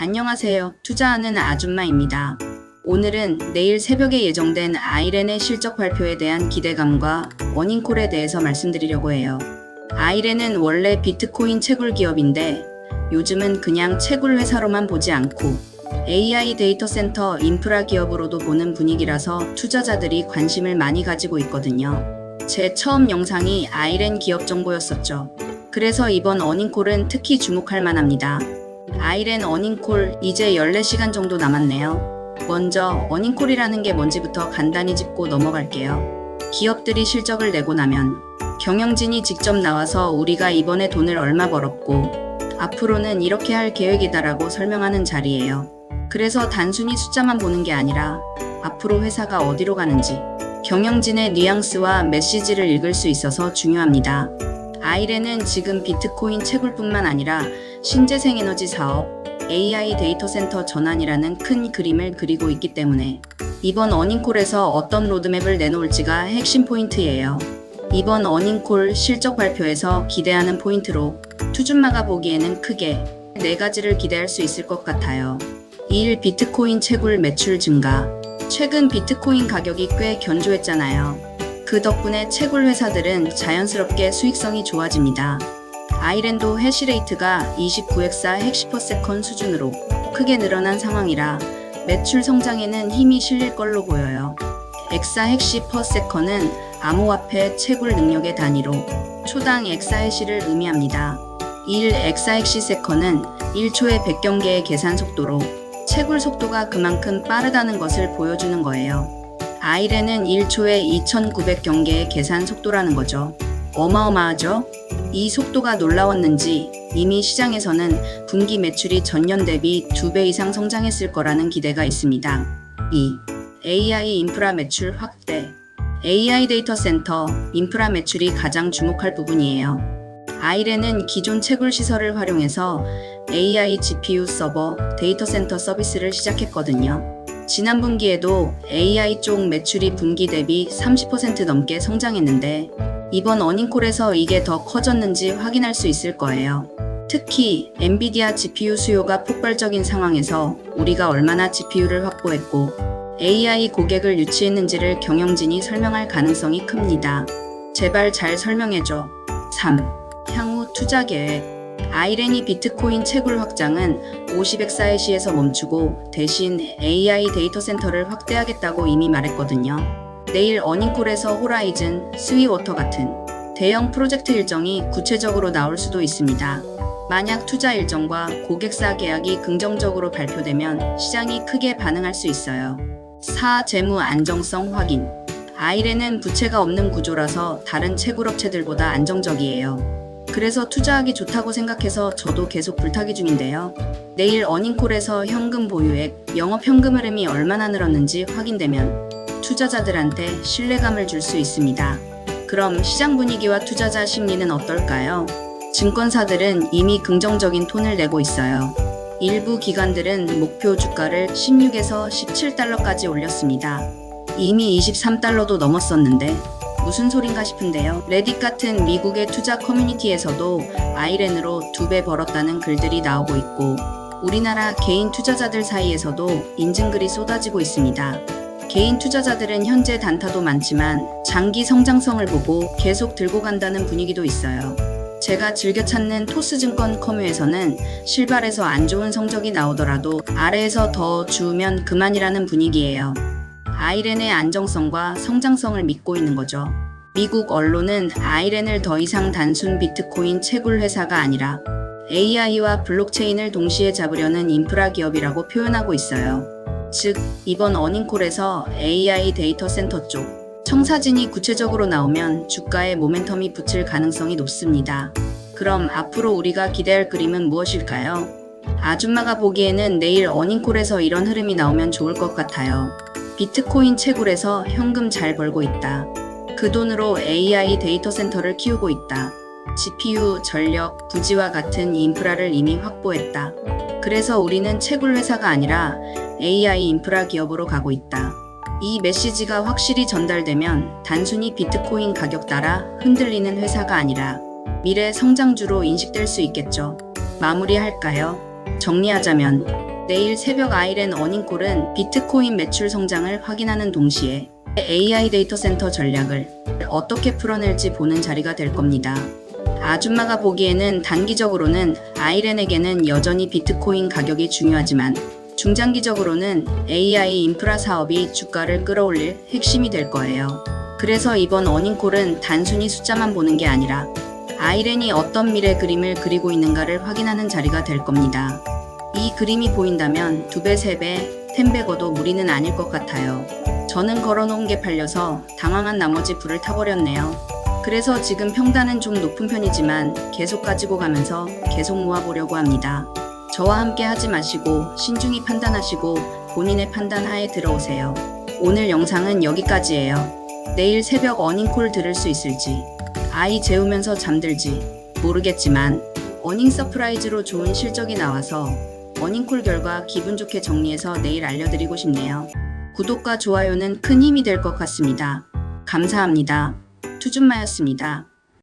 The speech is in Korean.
안녕하세요. 투자하는 아줌마입니다. 오늘은 내일 새벽에 예정된 아이렌의 실적 발표에 대한 기대감과 워닝콜에 대해서 말씀드리려고 해요. 아이렌은 원래 비트코인 채굴 기업인데 요즘은 그냥 채굴 회사로만 보지 않고 AI 데이터 센터 인프라 기업으로도 보는 분위기라서 투자자들이 관심을 많이 가지고 있거든요. 제 처음 영상이 아이렌 기업 정보였었죠. 그래서 이번 어닝콜은 특히 주목할 만합니다. 아이렌 어닝콜 이제 14시간 정도 남았네요. 먼저 어닝콜이라는 게 뭔지부터 간단히 짚고 넘어갈게요. 기업들이 실적을 내고 나면 경영진이 직접 나와서 우리가 이번에 돈을 얼마 벌었고 앞으로는 이렇게 할 계획이다라고 설명하는 자리예요. 그래서 단순히 숫자만 보는 게 아니라 앞으로 회사가 어디로 가는지 경영진의 뉘앙스와 메시지를 읽을 수 있어서 중요합니다. 아이렌은 지금 비트코인 채굴뿐만 아니라 신재생 에너지 사업, AI 데이터 센터 전환이라는 큰 그림을 그리고 있기 때문에 이번 어닝콜에서 어떤 로드맵을 내놓을지가 핵심 포인트예요. 이번 어닝콜 실적 발표에서 기대하는 포인트로 투준마가 보기에는 크게 네 가지를 기대할 수 있을 것 같아요. 1. 비트코인 채굴 매출 증가. 최근 비트코인 가격이 꽤 견조했잖아요. 그 덕분에 채굴 회사들은 자연스럽게 수익성이 좋아집니다. 아이랜도 해시레이트가 29엑사 핵시퍼세컨 수준으로 크게 늘어난 상황이라 매출 성장에는 힘이 실릴 걸로 보여요. 엑사 핵시퍼세컨은 암호화폐 채굴 능력의 단위로 초당 엑사 해시를 의미합니다. 1 엑사 핵시 세컨은 1초에 100경계의 계산 속도로 채굴 속도가 그만큼 빠르다는 것을 보여주는 거예요. 아이렌은 1초에 2900경계의 계산 속도라는 거죠. 어마어마하죠? 이 속도가 놀라웠는지 이미 시장에서는 분기 매출이 전년 대비 2배 이상 성장했을 거라는 기대가 있습니다. 2. AI 인프라 매출 확대. AI 데이터 센터 인프라 매출이 가장 주목할 부분이에요. 아이렌은 기존 채굴 시설을 활용해서 AI GPU 서버 데이터 센터 서비스를 시작했거든요. 지난 분기에도 AI 쪽 매출이 분기 대비 30% 넘게 성장했는데 이번 어닝콜에서 이게 더 커졌는지 확인할 수 있을 거예요. 특히 엔비디아 GPU 수요가 폭발적인 상황에서 우리가 얼마나 GPU를 확보했고 AI 고객을 유치했는지를 경영진이 설명할 가능성이 큽니다. 제발 잘 설명해줘. 3. 향후 투자 계획. 아이렌이 비트코인 채굴 확장은 50엑사의 시에서 멈추고 대신 AI 데이터 센터를 확대하겠다고 이미 말했거든요. 내일 어닝콜에서 호라이즌, 스위워터 같은 대형 프로젝트 일정이 구체적으로 나올 수도 있습니다. 만약 투자 일정과 고객사 계약이 긍정적으로 발표되면 시장이 크게 반응할 수 있어요. 4. 재무 안정성 확인. 아이렌은 부채가 없는 구조라서 다른 채굴업체들보다 안정적이에요. 그래서 투자하기 좋다고 생각해서 저도 계속 불타기 중인데요. 내일 어닝콜에서 현금 보유액, 영업 현금 흐름이 얼마나 늘었는지 확인되면 투자자들한테 신뢰감을 줄 수 있습니다. 그럼 시장 분위기와 투자자 심리는 어떨까요? 증권사들은 이미 긍정적인 톤을 내고 있어요. 일부 기관들은 목표 주가를 16에서 17달러까지 올렸습니다. 이미 23달러도 넘었었는데 무슨 소린가 싶은데요. 레딧 같은 미국의 투자 커뮤니티에서도 아이렌으로 두 배 벌었다는 글들이 나오고 있고 우리나라 개인 투자자들 사이에서도 인증글이 쏟아지고 있습니다. 개인 투자자들은 현재 단타도 많지만 장기 성장성을 보고 계속 들고 간다는 분위기도 있어요. 제가 즐겨 찾는 토스증권 커뮤에서는 실발에서 안 좋은 성적이 나오더라도 아래에서 더 주우면 그만이라는 분위기예요. 아이렌의 안정성과 성장성을 믿고 있는 거죠. 미국 언론은 아이렌을 더 이상 단순 비트코인 채굴 회사가 아니라 AI와 블록체인을 동시에 잡으려는 인프라 기업이라고 표현하고 있어요. 즉, 이번 어닝콜에서 AI 데이터 센터 쪽 청사진이 구체적으로 나오면 주가에 모멘텀이 붙을 가능성이 높습니다. 그럼 앞으로 우리가 기대할 그림은 무엇일까요? 아줌마가 보기에는 내일 어닝콜에서 이런 흐름이 나오면 좋을 것 같아요. 비트코인 채굴에서 현금 잘 벌고 있다. 그 돈으로 AI 데이터 센터를 키우고 있다. GPU, 전력, 부지와 같은 인프라를 이미 확보했다. 그래서 우리는 채굴 회사가 아니라 AI 인프라 기업으로 가고 있다. 이 메시지가 확실히 전달되면 단순히 비트코인 가격 따라 흔들리는 회사가 아니라 미래 성장주로 인식될 수 있겠죠. 마무리할까요? 정리하자면 내일 새벽 아이렌 어닝콜은 비트코인 매출 성장을 확인하는 동시에 AI 데이터 센터 전략을 어떻게 풀어낼지 보는 자리가 될 겁니다. 아줌마가 보기에는 단기적으로는 아이렌에게는 여전히 비트코인 가격이 중요하지만 중장기적으로는 AI 인프라 사업이 주가를 끌어올릴 핵심이 될 거예요. 그래서 이번 어닝콜은 단순히 숫자만 보는 게 아니라 아이렌이 어떤 미래 그림을 그리고 있는가를 확인하는 자리가 될 겁니다. 이 그림이 보인다면 두 배, 세 배, 텐배 거도 무리는 아닐 것 같아요. 저는 걸어놓은 게 팔려서 당황한 나머지 불을 타버렸네요. 그래서 지금 평단은 좀 높은 편이지만 계속 가지고 가면서 계속 모아보려고 합니다. 저와 함께 하지 마시고 신중히 판단하시고 본인의 판단 하에 들어오세요. 오늘 영상은 여기까지예요. 내일 새벽 어닝콜 들을 수 있을지, 아이 재우면서 잠들지 모르겠지만 어닝 서프라이즈로 좋은 실적이 나와서 어닝콜 결과 기분 좋게 정리해서 내일 알려드리고 싶네요. 구독과 좋아요는 큰 힘이 될 것 같습니다. 감사합니다. 투준마였습니다.